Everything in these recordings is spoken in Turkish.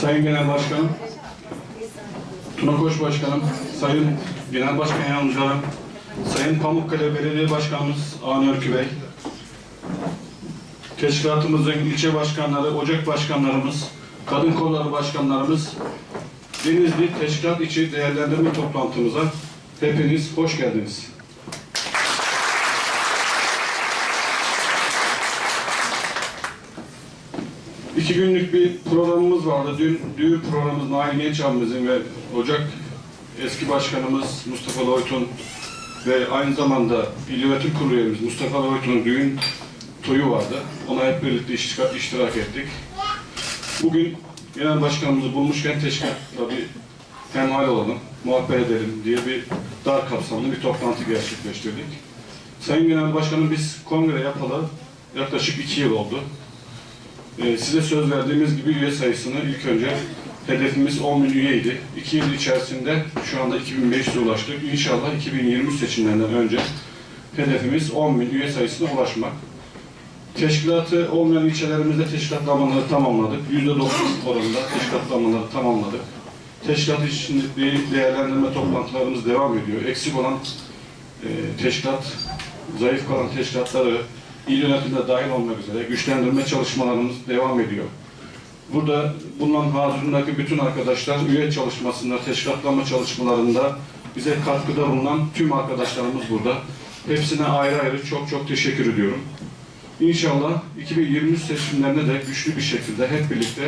Sayın Genel Başkanım, Tuna Koç Başkanım, Sayın Genel Başkan Yardımcılarım, Sayın Pamukkale Belediye Başkanımız Avni Örkü Bey, Teşkilatımızın ilçe başkanları, ocak başkanlarımız, kadın kolları başkanlarımız, Denizli Teşkilat içi değerlendirme toplantımıza hepiniz hoş geldiniz. İki günlük bir programımız vardı. Dün düğün programımız Nail Genç abimizin ve Ocak eski başkanımız Mustafa Loytun ve aynı zamanda İl Yönetim Kurulu Mustafa Loytun'un düğün toyu vardı. Ona hep birlikte iştirak, iştirak ettik. Bugün genel başkanımızı bulmuşken teşkilatla bir hemhal olalım, muhabbet edelim diye bir dar kapsamlı bir toplantı gerçekleştirdik. Sayın Genel Başkanım biz kongre yapalı yaklaşık iki yıl oldu. Ee, size söz verdiğimiz gibi üye sayısını ilk önce hedefimiz 10 bin üyeydi. İki yıl içerisinde şu anda 2500'e ulaştık. İnşallah 2023 seçimlerinden önce hedefimiz 10 bin üye sayısına ulaşmak. Teşkilatı olmayan ilçelerimizde teşkilatlamaları tamamladık. %90 oranında teşkilatlamaları tamamladık. Teşkilat için değerlendirme toplantılarımız devam ediyor. Eksik olan e, teşkilat, zayıf kalan teşkilatları il yönetimde dahil olmak üzere güçlendirme çalışmalarımız devam ediyor. Burada bulunan hazırındaki bütün arkadaşlar üye çalışmasında, teşkilatlama çalışmalarında bize katkıda bulunan tüm arkadaşlarımız burada. Hepsine ayrı ayrı çok çok teşekkür ediyorum. İnşallah 2023 seçimlerine de güçlü bir şekilde hep birlikte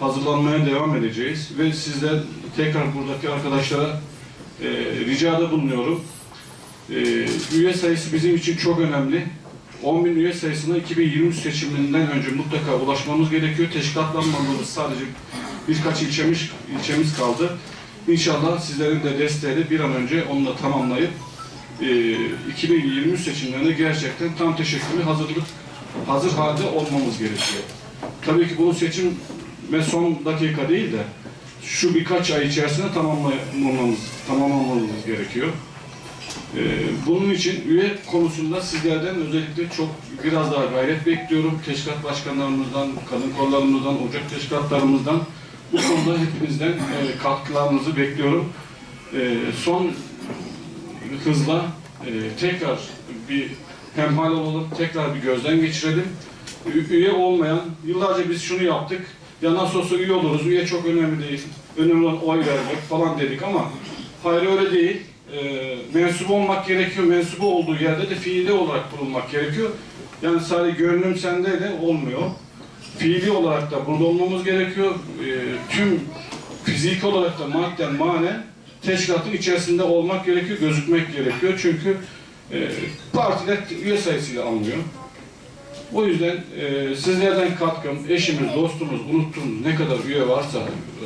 hazırlanmaya devam edeceğiz ve sizden tekrar buradaki arkadaşlara e, ricada bulunuyorum. E, üye sayısı bizim için çok önemli. 10 bin üye sayısına 2023 seçimlerinden önce mutlaka ulaşmamız gerekiyor. Teşkilatlanmamız sadece birkaç ilçemiz, ilçemiz kaldı. İnşallah sizlerin de desteğiyle bir an önce onu da tamamlayıp e, 2023 seçimlerine gerçekten tam teşekkürlü hazırlık hazır halde olmamız gerekiyor. Tabii ki bunu seçim ve son dakika değil de şu birkaç ay içerisinde tamamlamamız, tamamlamamız gerekiyor. Ee, bunun için üye konusunda sizlerden özellikle çok biraz daha gayret bekliyorum. Teşkilat başkanlarımızdan, kadın kollarımızdan, ocak teşkilatlarımızdan bu konuda hepinizden e, katkılarınızı bekliyorum. E, son hızla e, tekrar bir hemhal olalım, tekrar bir gözden geçirelim. Üye olmayan, yıllarca biz şunu yaptık, ya nasıl olsa üye oluruz, üye çok önemli değil, önemli olan oy vermek falan dedik ama hayır öyle değil. E, mensup olmak gerekiyor, mensubu olduğu yerde de fiili olarak bulunmak gerekiyor. Yani sadece gönlüm sende de olmuyor. Fiili olarak da burada olmamız gerekiyor. E, tüm fiziki olarak da madden manen teşkilatın içerisinde olmak gerekiyor, gözükmek gerekiyor. Çünkü e, partiler üye sayısıyla alınıyor. O yüzden e, sizlerden katkım, eşimiz, dostumuz, unuttuğumuz ne kadar üye varsa,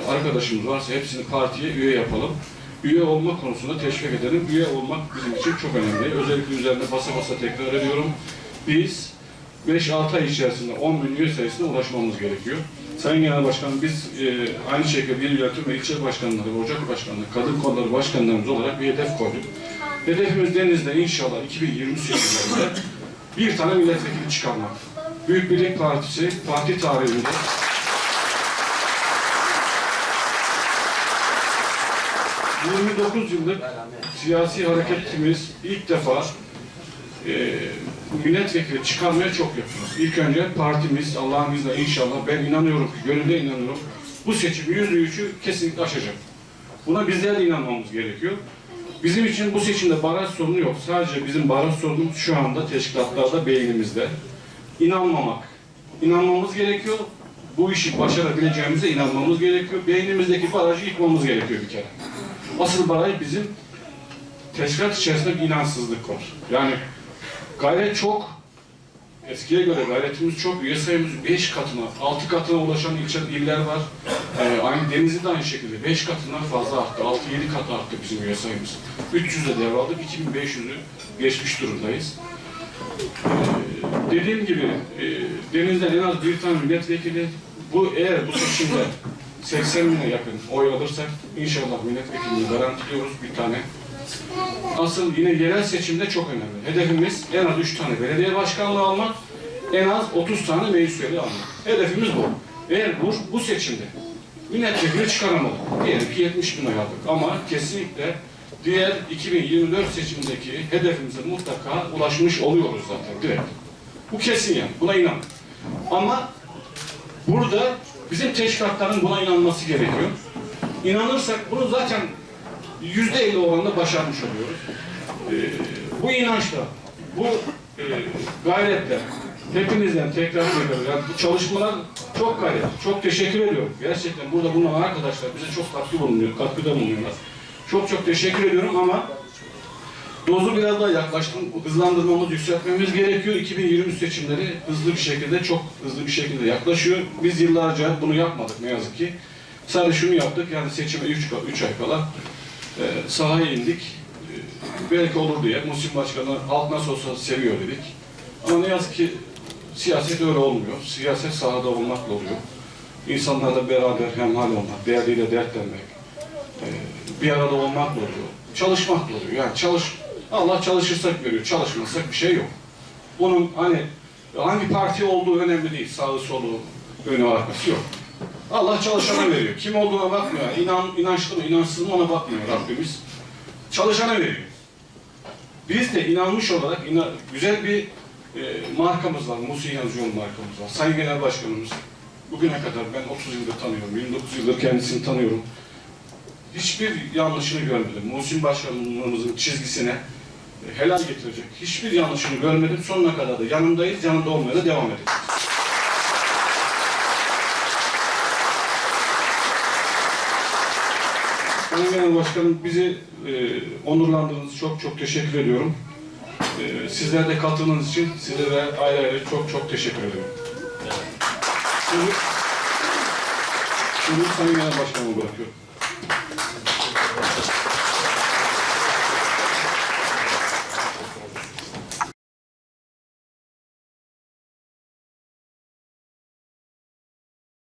arkadaşımız varsa hepsini partiye üye yapalım. Üye olma konusunda teşvik edelim. Üye olmak bizim için çok önemli. Özellikle üzerinde basa basa tekrar ediyorum. Biz 5-6 ay içerisinde 10 bin üye sayısına ulaşmamız gerekiyor. Sayın Genel Başkanım biz e, aynı şekilde il yönetim ve ilçe başkanları, ocak başkanları, kadın kolları başkanlarımız olarak bir hedef koyduk. Hedefimiz Deniz'de inşallah 2023 seçimlerinde bir tane milletvekili çıkarmak. Büyük Birlik Partisi parti tarihinde ...29 yıllık siyasi hareketimiz ilk defa e, milletvekili çıkarmaya çok yakınız. İlk önce partimiz Allah'ın izniyle inşallah ben inanıyorum ki, gönülde inanıyorum. Bu seçim yüzde üçü kesinlikle aşacak. Buna bizler de inanmamız gerekiyor. Bizim için bu seçimde baraj sorunu yok. Sadece bizim baraj sorunumuz şu anda teşkilatlarda beynimizde. İnanmamak. İnanmamız gerekiyor. Bu işi başarabileceğimize inanmamız gerekiyor. Beynimizdeki barajı yıkmamız gerekiyor bir kere. Asıl baraj bizim teşkilat içerisinde bir inançsızlık var. Yani gayret çok. Eskiye göre gayretimiz çok. Üye sayımız 5 katına, 6 katına ulaşan ilçe, iller var. Ee, aynı Denizli de aynı şekilde 5 katından fazla arttı. 6-7 kat arttı bizim üye sayımız. 300'e devraldık. 2500'ü geçmiş durumdayız. Ee, dediğim gibi e, Deniz'den en az bir tane milletvekili bu eğer bu seçimde 80 bine yakın oy alırsak inşallah milletvekilliğini garantiliyoruz bir tane. Asıl yine yerel seçimde çok önemli. Hedefimiz en az 3 tane belediye başkanlığı almak, en az 30 tane meclis üyeliği almak. Hedefimiz bu. Eğer bu, bu seçimde milletvekili çıkaramadık. Diyelim ki 70 bin oy aldık. Ama kesinlikle diğer 2024 seçimindeki hedefimize mutlaka ulaşmış oluyoruz zaten direkt. Bu kesin yani. Buna inan. Ama burada bizim teşkilatların buna inanması gerekiyor. İnanırsak bunu zaten yüzde elli oranında başarmış oluyoruz. Ee, bu inançla, bu e, gayretle hepinizden tekrar söylüyorum. Yani çalışmalar çok gayret, çok teşekkür ediyorum. Gerçekten burada bulunan arkadaşlar bize çok katkı bulunuyor, katkıda bulunuyorlar. Çok çok teşekkür ediyorum ama dozu biraz daha yaklaştım. Hızlandırmamız, yükseltmemiz gerekiyor. 2023 seçimleri hızlı bir şekilde, çok hızlı bir şekilde yaklaşıyor. Biz yıllarca bunu yapmadık ne yazık ki. Sadece şunu yaptık, yani seçime 3 ay kala e, sahaya indik. E, belki olur diye. Muhsin Başkanı halk nasıl olsa seviyor dedik. Ama ne yazık ki siyaset öyle olmuyor. Siyaset sahada olmakla oluyor. İnsanlarla beraber hemhal olmak, derdiyle dertlenmek, e, bir arada olmakla oluyor. Çalışmakla oluyor. Yani çalış, Allah çalışırsak veriyor, çalışmazsak bir şey yok. Bunun hani hangi parti olduğu önemli değil. Sağı solu, önü arkası yok. Allah çalışana veriyor. Kim olduğuna bakmıyor. İnan, inançlı mı, inançsız mı ona bakmıyor Rabbimiz. Çalışana veriyor. Biz de inanmış olarak ina- güzel bir e, markamız var. Musi Yazıcıoğlu markamız var. Sayın Genel Başkanımız bugüne kadar ben 30 yıldır tanıyorum. 29 yıldır kendisini tanıyorum. Hiçbir yanlışını görmedim. Muhsin Başkanımızın çizgisine helal getirecek. Hiçbir yanlışını görmedim. Sonuna kadar da yanındayız. Yanında olmaya da devam edeceğiz. Sayın Genel Başkanım bizi e, onurlandırdığınız çok çok teşekkür ediyorum. E, sizler de katıldığınız için sizlere ayrı ayrı çok çok teşekkür ediyorum. Şimdi, şimdi Sayın Genel Başkanım'a bırakıyorum.